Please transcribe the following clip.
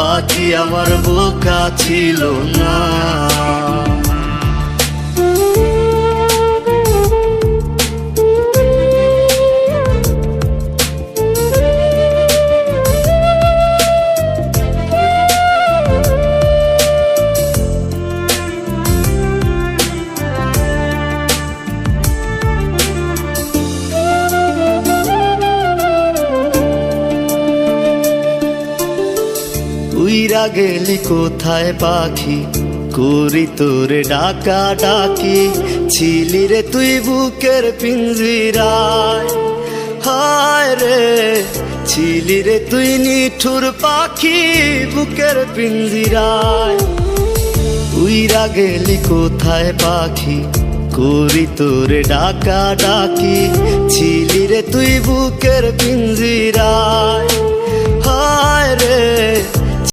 পাখি আমার বোকা ছিল না। উইরা গেলি কোথায় পাখি? করি তোরে ডাকা ডাকি, ছিলি রে তুই বুকের পিঞ্জিরায়। হায় রে, ছিলি রে তুই নিঠুর পাখি বুকের পিঞ্জিরায়। উইরা গেলি কোথায় পাখি? করি তোরে ডাকা ডাকি, ছিলি রে তুই বুকের পিঞ্জিরায়। হায় রে